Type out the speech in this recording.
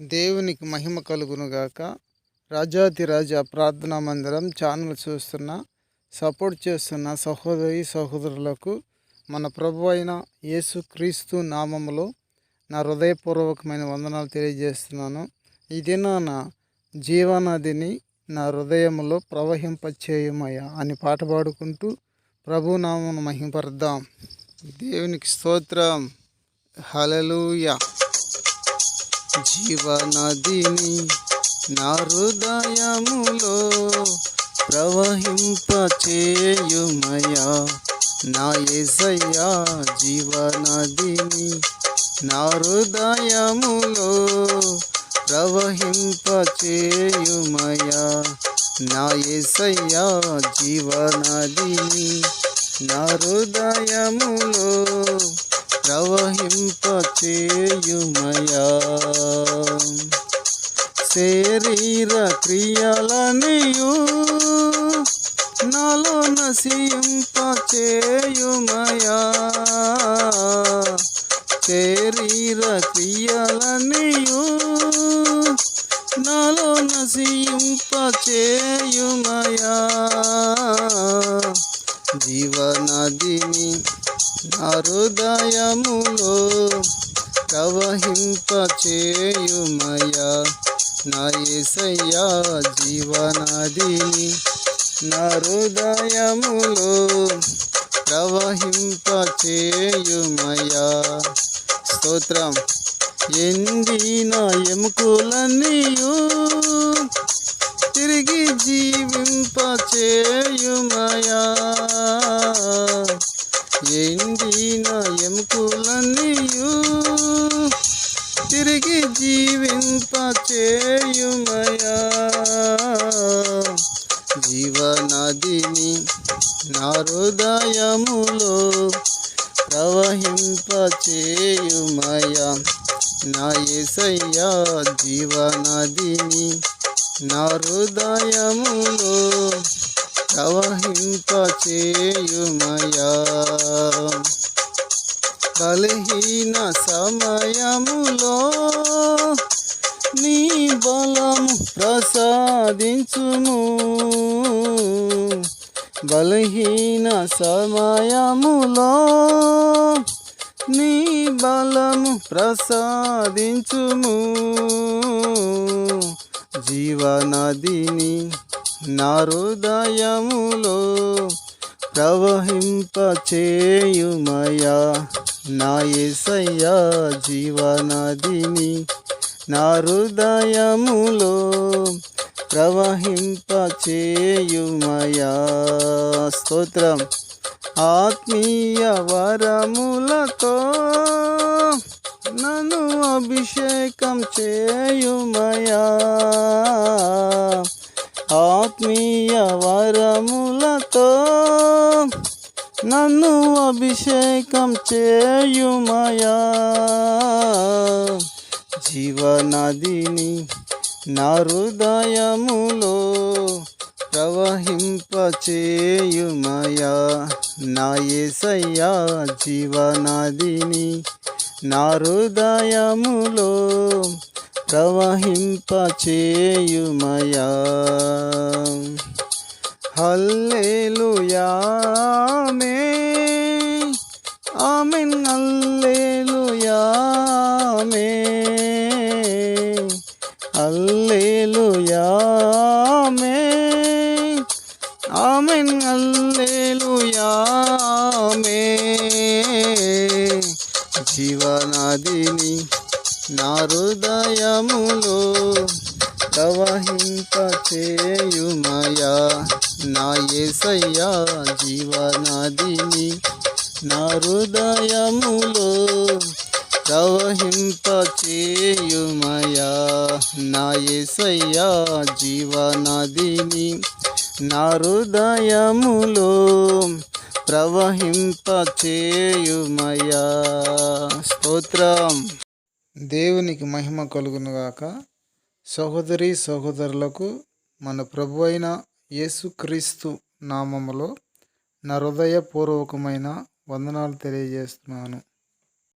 దేవునికి మహిమ కలుగునుగాక. రాజాతిరాజా ప్రార్థనా మందిరం ఛానల్ చూస్తున్న సపోర్ట్ చేస్తున్న సహోదరి సహోదరులకు మన ప్రభు అయిన యేసుక్రీస్తు నామములో నా హృదయపూర్వకమైన వందనాలు తెలియజేస్తున్నాను. ఇది నా జీవనదిని నా హృదయంలో ప్రవహింపచేయమయ్యా అని పాట పాడుకుంటూ ప్రభు నామను మహింపరుద్దాం. దేవునికి స్తోత్రం. హలలుయా జీవనదిని నా హృదయములో ప్రవహింపచేయుమయా. నా ఏసయ్యా జీవనదిని నా హృదయములో ప్రవహింపచేయుమయా. నా ఏసయ్యా జీవనదిని నా హృదయములో ప్రవహింపచేయుమయా. శరీర క్రియలనియు నాలో నశింపచేయుమయా. శరీర క్రియలనియు నాలో నశింపచేయుమయా. జీవనదిని నా హృదయములో ప్రవహింపచేయుమయా నా ఏసయ్యా జీవనదిని నా హృదయములో ప్రవహింపచేయుమయా? స్తోత్రం. ఎండిన ఎముకలన్నీయు తిరిగి జీవింపచేయుమయా? జీవింపచేయుమయా జీవనదిని నా హృదయములో ప్రవహింపచేయుమయా? నా ఏసయ్యా జీవనదిని నా హృదయములో ప్రవహింపచేయుమయా? బలహీన సమయములో నీ బలము ప్రసాదించుము. బలహీన సమయములో నీ బలము ప్రసాదించుము. జీవనదిని నా హృదయములో ప్రవహింపచేయుమయా. నా జీవనదిని నా హృదయములో ప్రవహింపచేయుమయా. స్తోత్రం. ఆత్మీయ వరములతో నన్ను అభిషేకం చేయుమయా. ఆత్మీయ వరములతో నన్ను అభిషేకం చేయుమయా. జీవనదిని నా హృదయములో ప్రవహింపచేయుమయా. నా ఏసయ్యా జీవనదిని నా హృదయములో ప్రవహింపచేయుమయా. హల్లేలుయా. Hallelujah amen. హల్లేలుయా మే జీవనదిని నా హృదయములో ప్రవహింపచేయుమయా. నా ఏసయ్యా జీవనదిని నా హృదయములో ప్రవహింపచేయుమయా నా ఏసయ్యా జీవనదిని నా హృదయములో ప్రవహింపచేయుమయా. స్తోత్రం. దేవునికి మహిమ కలుగునుగాక. సహోదరి సహోదరులకు మన ప్రభు అయిన యేసుక్రీస్తు నామములో నా హృదయపూర్వకమైన వందనాలు తెలియజేస్తున్నాను.